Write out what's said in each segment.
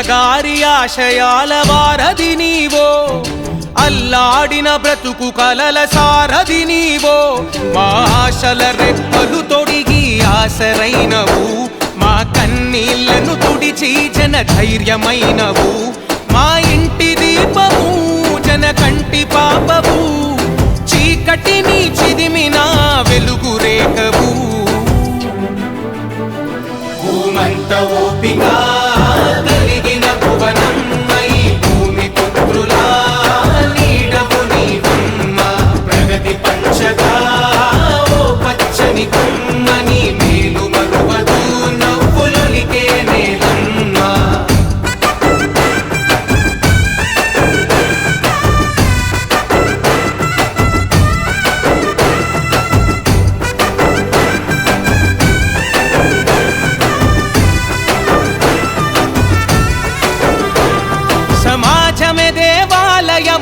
ఆశయాల వారధి నీవో. అల్లాడిన బ్రతుకు కలల సారథి నీవో. మా ఆశల రెప్పలు తొడిగి ఆశరైనవు. మా కన్నీళ్ళను తుడిచి జన ధైర్యమైనవు.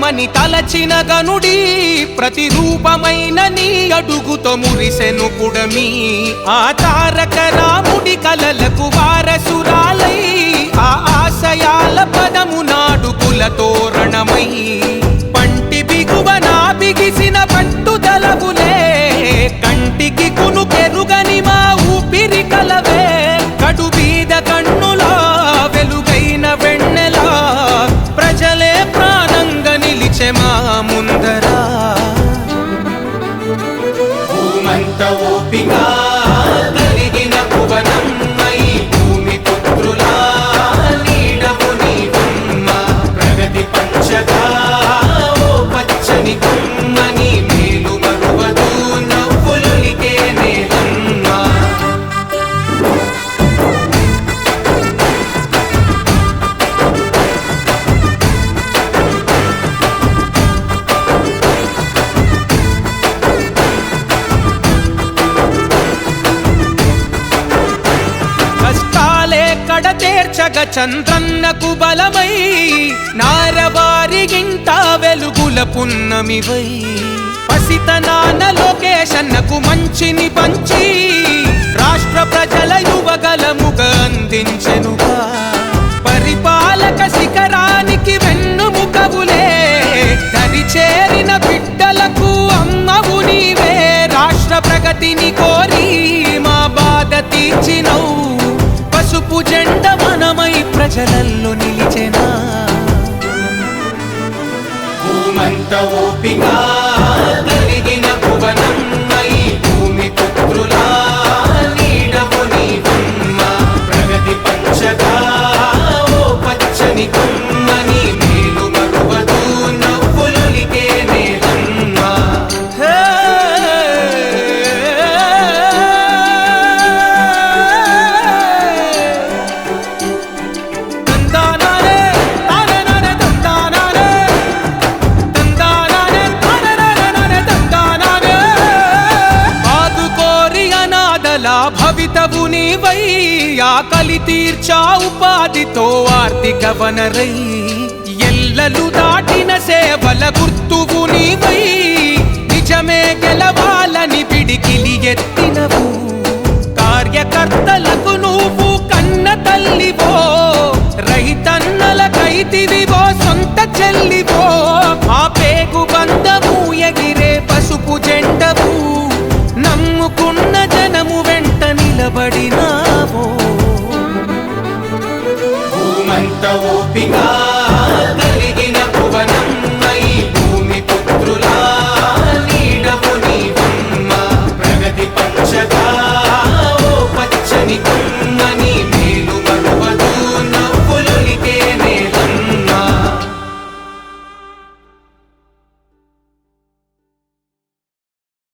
దేవాలయమని తలచిన గనుడి ప్రతిరూపమైన నీ అడుగుతో మురిసెను కుడమి. ఆ తారక రాముడి కలలకు వారసురాలై ఆ ఆశయాల పదమున ముందరా. భూమంత ఓపిక చేర్చగ చంద్రన్నకు బలమై నారవారిగింట వెలుగుల పున్నమివై. పసితనాన లోకేశన్నకు మంచిని పంచి రాష్ట్ర ప్రజల యువగలముగ అందించెనుగా. పరిపాలక శిఖరానికి వెన్నుముకవులే దరి చేరిన బిడ్డ నిలిచెనా? భూమంత ఓపిక కలిగిన భువనం. అలా భవితవు నీవై ఆకలి తీర్చా ఉపాధితో ఆర్థిక వనరై. ఎల్లలు దాటిన సేవల గుర్తువు నీవై నిజమే గెలవాలని పిడికిలి ఎత్తినవు. ఓపిక